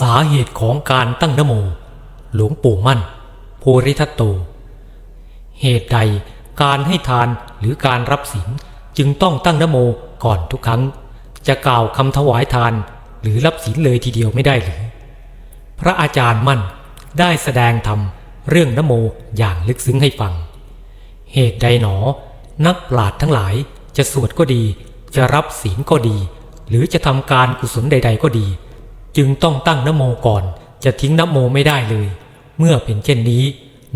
สาเหตุของการตั้งนโม หลวงปู่มั่นโพริทัตโต เหตุใดการให้ทานหรือการรับศีลจึงต้องตั้งนโมก่อนทุกครั้ง จะกล่าวคำถวายทานหรือรับศีลเลยทีเดียวไม่ได้หรือพระอาจารย์มั่นได้แสดงธรรมเรื่องนโมอย่างลึกซึ้งให้ฟัง เหตุใดหนอ นักปราชญ์ทั้งหลายจะสวดก็ดี จะรับศีลก็ดี หรือจะทำการกุศลใด ๆ ก็ดี จึงต้องตั้งนโมก่อน จะทิ้งนโมไม่ได้เลย เมื่อเป็นเช่นนี้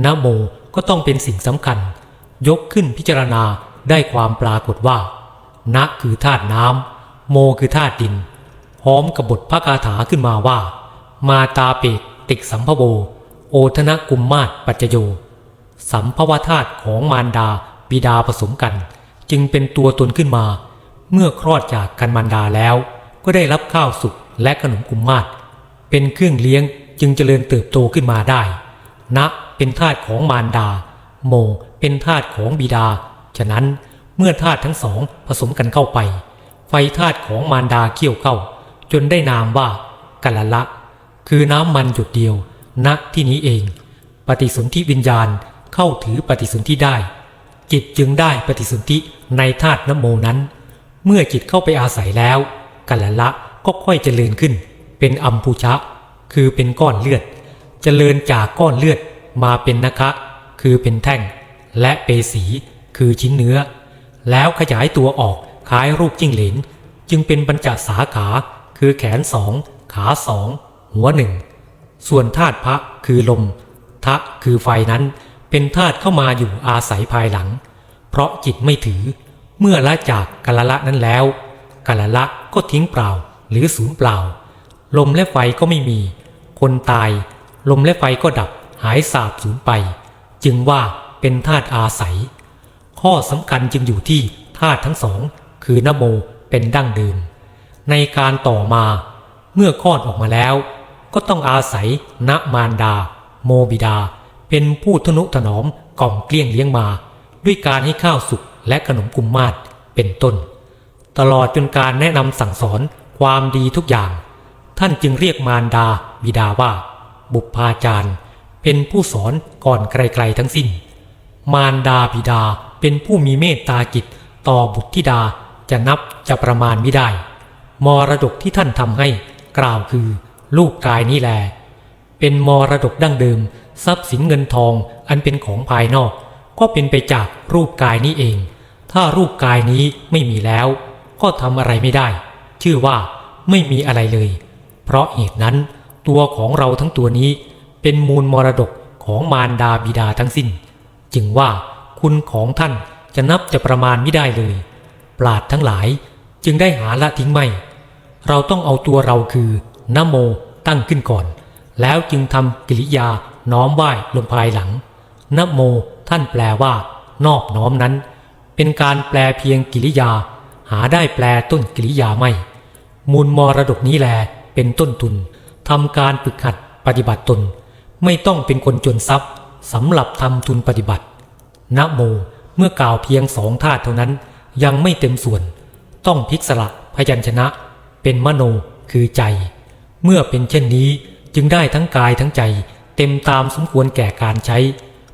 นโมก็ต้องเป็นสิ่งสำคัญ ยกขึ้นพิจารณาได้ความปรากฏว่านะคือธาตุน้ำโมคือธาตุดินพร้อมกับบทพระคาถาขึ้นมาว่า มาตาเปกติกสัมภโวโอทนะกุมมาศปัจจโย สัมภวธาตุของมารดาบิดาผสมกัน จึงเป็นตัวตนขึ้นมา เมื่อคลอดจากกันมารดาแล้ว ก็ได้รับข้าวสุก และขนมกุมมาศเป็นเครื่องเลี้ยงจึงเจริญเติบโตขึ้นมาได้ นะเป็นธาตุของมารดา โมเป็นธาตุของบิดา ฉะนั้นเมื่อธาตุทั้งสองผสมกันเข้าไป ไฟธาตุของมารดาเคี่ยวเข้า จนได้นามว่ากัลละ คือน้ำมันหยดเดียวณที่นี้เอง ปฏิสนธิวิญญาณเข้าถือปฏิสนธิได้ จิตจึงได้ปฏิสนธิในธาตุน้ำโมนั้น เมื่อจิตเข้าไปอาศัยแล้วกัละละ ก็ค่อยเจริญขึ้น เป็นอัมพูชะ คือเป็นก้อนเลือด เจริญจากก้อนเลือดมาเป็นนะคะ คือเป็นแท่ง และเปสีคือชิ้นเนื้อ แล้วขยายตัวออกคล้ายรูปจิ้งเหลนจึงเป็นบรรจสาขา คือแขนสอง ขาสอง หัวหนึ่ง ส่วนธาตุพระคือลม ทะคือไฟนั้น เป็นธาตุเข้ามาอยู่อาศัยภายหลัง เพราะจิตไม่ถือ เมื่อละจากกัลละนั้นแล้วกัลละก็ทิ้งเปล่า หรือสูญเปล่า ลมและไฟก็ไม่มี คนตาย ลมและไฟก็ดับหายสาบสูญไป จึงว่าเป็นธาตุอาศัย ข้อสำคัญจึงอยู่ที่ธาตุทั้งสอง คือนโมเป็นดั้งเดิม ในการต่อมาเมื่อคลอดออกมาแล้ว ก็ต้องอาศัยณมารดา โมบิดา เป็นผู้ทนุถนอมกล่อมเกลี้ยงเลี้ยงมา ด้วยการให้ข้าวสุกและขนมกุมมาศเป็นต้น ตลอดจนการแนะนำสั่งสอน ความดีทุกอย่าง ท่านจึงเรียกมารดาบิดาว่า บุพพาจารย์เป็นผู้สอนก่อนใครๆทั้งสิ้น มารดาบิดาเป็นผู้มีเมตตากิจต่อบุตรธิดาจะนับจะประมาณไม่ได้ มรดกที่ท่านทำให้กล่าวคือลูกกายนี้แล เป็นมรดกดั้งเดิม ทรัพย์สินเงินทองอันเป็นของภายนอก ก็เป็นไปจากรูปกายนี้เอง ถ้ารูปกายนี้ไม่มีแล้ว ก็ทำอะไรไม่ได้ ชื่อว่าไม่มีอะไรเลย เพราะเหตุนั้นตัวของเราทั้งตัวนี้เป็นมูลมรดกของมารดาบิดาทั้งสิ้น จึงว่าคุณของท่านจะนับจะประมาณไม่ได้เลย ปราดทั้งหลายจึงได้หาละทิ้งไม่ เราต้องเอาตัวเราคือนโมตั้งขึ้นก่อน แล้วจึงทำกิริยาน้อมไหว้ลงภายหลังนโมท่านแปลว่า นอบน้อมนั้น เป็นการแปลเพียงกิริยา หาได้แปลต้นกิริยาไม่ มูลมรดกนี้แลเป็นต้นทุนทำการฝึกหัดปฏิบัติตน ไม่ต้องเป็นคนจนทรัพย์สำหรับทำทุนปฏิบัตินะโมเมื่อกล่าวเพียงสองธาตุเท่านั้น ยังไม่เต็มส่วน ต้องพิกษละพยัญชนะ เป็นมโนคือใจ เมื่อเป็นเช่นนี้จึงได้ทั้งกายทั้งใจ เต็มตามสมควรแก่การใช้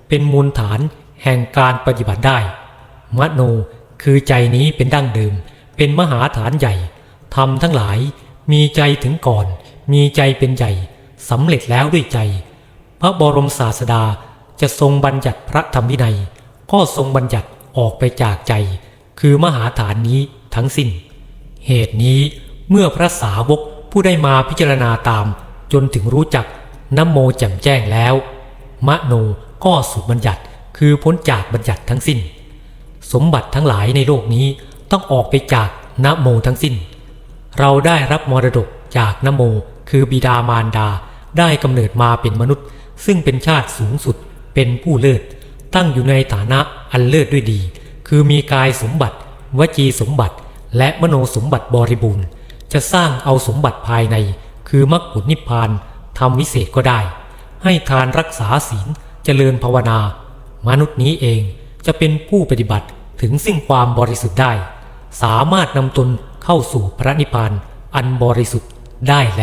เป็นมูลฐานแห่งการปฏิบัติได้ มโนคือใจนี้เป็นดั้งเดิม เป็นมหาฐานใหญ่ ทำทั้งหลายมีใจถึงก่อน มีใจเป็นใหญ่สำเร็จแล้วด้วยใจ พระบรมศาสดาจะทรงบัญญัติพระธรรมวินัย ก็ทรงบัญญัติออกไปจากใจ คือมหาฐานนี้ทั้งสิ้น เหตุนี้เมื่อพระสาวกผู้ได้มาพิจารณาตาม จนถึงรู้จักนโมแจ่มแจ้งแล้ว มโนก็สุบัญญัติคือพ้นจากบัญญัติทั้งสิ้น สมบัติทั้งหลายในโลกนี้ต้องออกไปจากนโมทั้งสิ้น เราได้รับมรดกจากนโม คือบิดามารดา ได้กำเนิดมาเป็นมนุษย์ ซึ่งเป็นชาติสูงสุด เป็นผู้เลิศ ตั้งอยู่ในฐานะอันเลิศด้วยดี คือมีกายสมบัติ วจีสมบัติ และมโนสมบัติบริบูรณ์ จะสร้างเอาสมบัติภายใน คือมรรคผลนิพพานทำวิเศษก็ได้ ให้ทานรักษาศีลเจริญภาวนา มนุษย์นี้เองจะเป็นผู้ปฏิบัติถึงสิ่งความบริสุทธิ์ได้ สามารถนำตน เข้าสู่พระนิพพานอันบริสุทธิ์ได้แล